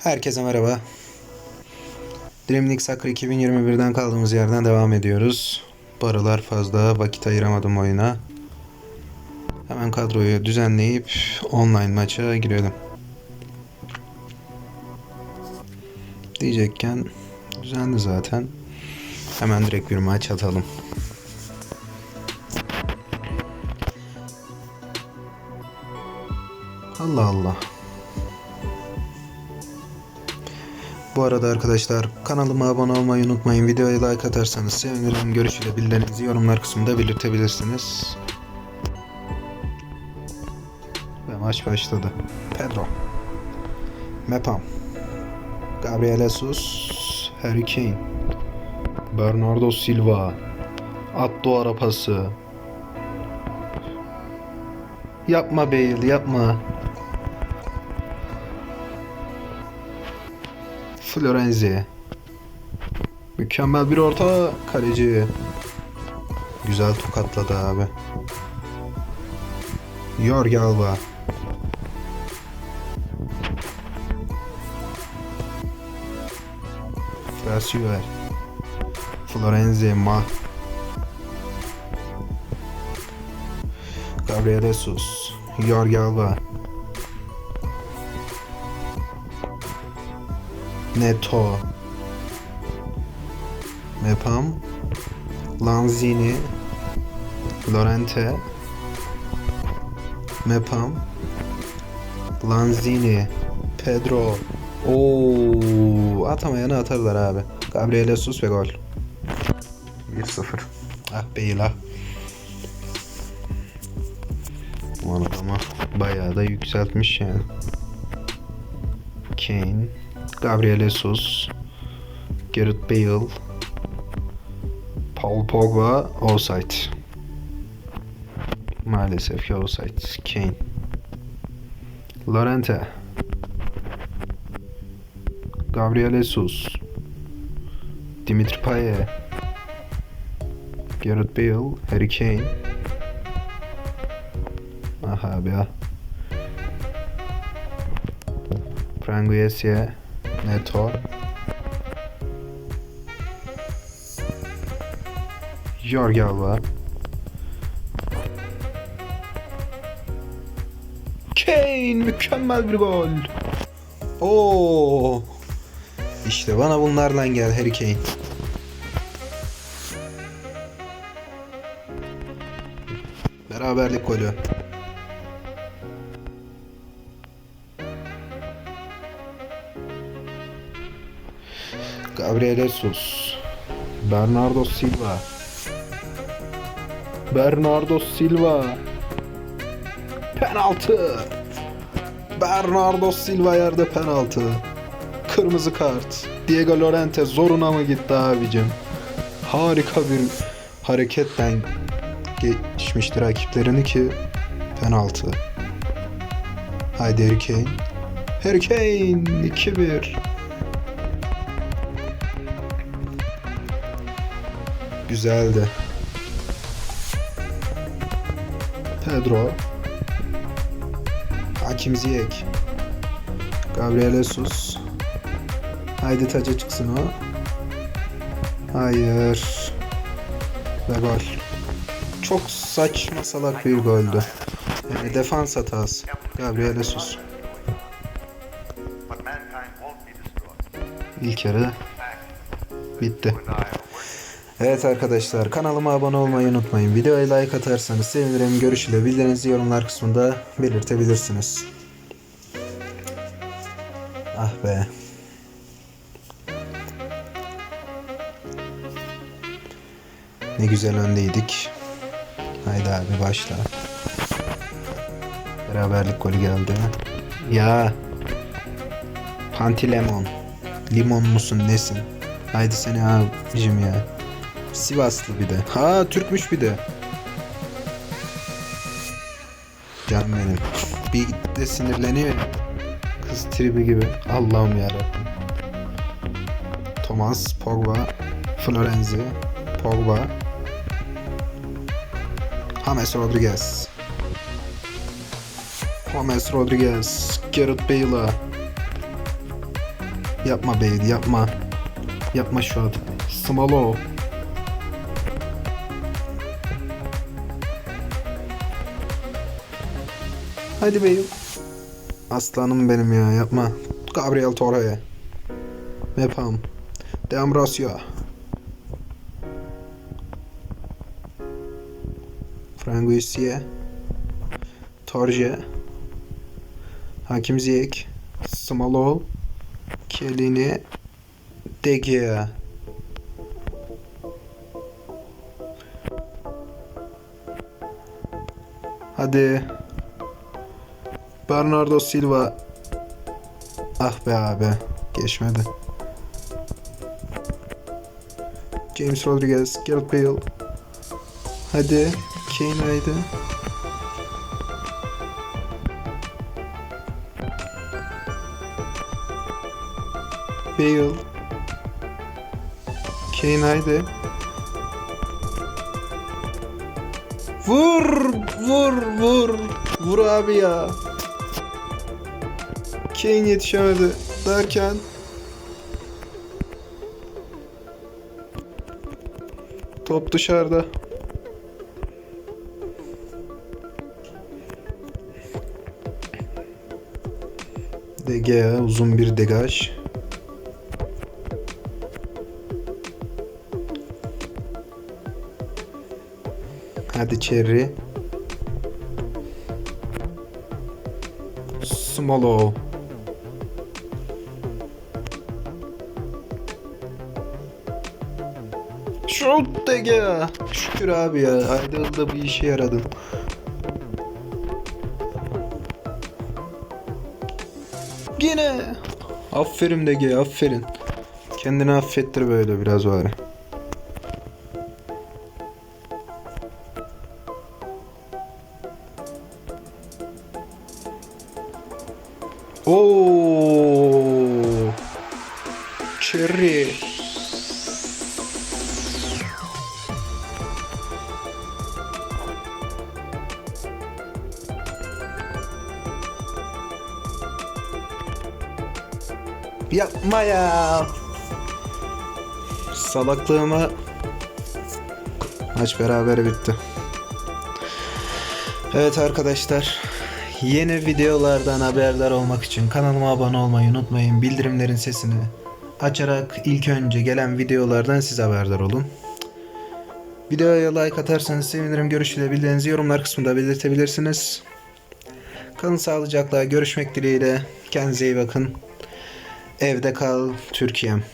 Herkese merhaba. Dream League Soccer 2021'den kaldığımız yerden devam ediyoruz. Bu aralar fazla vakit ayıramadım oyuna. Hemen kadroyu düzenleyip online maça girelim. Diyecekken düzenli zaten. Hemen direkt bir maç atalım. Allah Allah. Bu arada arkadaşlar kanalıma abone olmayı unutmayın. Videoya like atarsanız sevinirim. Görüş ile yorumlar kısmında belirtebilirsiniz. Ve maç başladı. Pedro. Mepam. Gabriel Jesus. Harry Kane. Bernardo Silva. Atto arapası. Yapma Bale yapma. Florenzi. Mükemmel bir orta kaleci. Güzel tokatladı abi. Jorge Alba. Frasier. Florenzi. Ma. Gabriel Jesus. Jorge Alba. Neto. Mepam. Lanzini. Lorente. Mepam. Lanzini. Pedro. Oo, atamayanı atarlar abi. Gabriel Jesus ve gol. 1-0. Ah Bale ah. Bu adama bayağı da yükseltmiş yani. Kane. Gabriel Jesus, Gareth Bale, Paul Pogba, offside. Maalesef ki offside. Kane. Lorente. Gabriel Jesus. Dimitri Payet. Gareth Bale, Harry Kane. Aha abi ya. Pranguesia. Neto. Jorge Alba. Kane mükemmel bir gol. Oo. İşte bana bunlarla gel Harry Kane. Beraberlik golü. Gabriel Jesus. Bernardo Silva. Bernardo Silva. Penaltı. Bernardo Silva yerde penaltı. Kırmızı kart. Diego Lorente zoruna mı gitti abicim? Harika bir hareketten geçmiştir rakiplerini ki penaltı. Haydi Harry Kane. Harry Kane 2-1. Güzeldi. Pedro. Hakim Ziyech. Gabriel Jesus. Haydi taca çıksın o. Hayır. Ve gol. Çok saçma salak bir goldü. Yani defans hatası. Gabriel Jesus. İlk yarı bitti. Evet arkadaşlar kanalıma abone olmayı unutmayın. Videoya like atarsanız sevinirim. Görüş bildiğinizi yorumlar kısmında belirtebilirsiniz. Ah be. Ne güzel öndeydik. Haydi abi başla. Beraberlik golü geldi. Ya. Pantilemon. Limon musun nesin? Haydi seni abicim ya. Sivaslı bir de. Ha Türkmüş bir de. Canım benim. Bir de sinirleniyor. Kız tribi gibi. Allah'ım yarabbim. Thomas, Pogba, Florenzi, Pogba, James Rodriguez. James Rodriguez, Gareth Bale'a. Yapma Bale yapma. Yapma şu an. Smolo. Hadi Bale. Aslanım benim ya yapma. Gabriel Torre. Mepam. De Ambrosio. Franguisie. Torje. Hakim Ziyech. Smolov. Kelini. De Gea. Hadi. Bernardo Silva. Ah be abi. Geçmedi. James Rodriguez. Gareth Bale. Hadi. Kane haydi. Bale. Kane haydi. Vur, vur, vur. Vur abi ya. Kane yetişemedi derken top dışarıda. Gea uzun bir degaj. Hadi Cherry. Smolo. De Gea. Şükür abi ya. Aydın'da bir işe yaradın. Yine. Aferin de Gea aferin. Kendini affettir böyle biraz bari. Oo. Cherry. Yapma ya. Salaklığıma maç beraber bitti. Evet arkadaşlar. Yeni videolardan haberdar olmak için kanalıma abone olmayı unutmayın. Bildirimlerin sesini açarak ilk önce gelen videolardan siz haberdar olun. Videoya like atarsanız sevinirim. Görüş ve bildiğinizi yorumlar kısmında belirtebilirsiniz. Kalın sağlıcakla görüşmek dileğiyle. Kendinize iyi bakın. Evde kal Türkiye'm.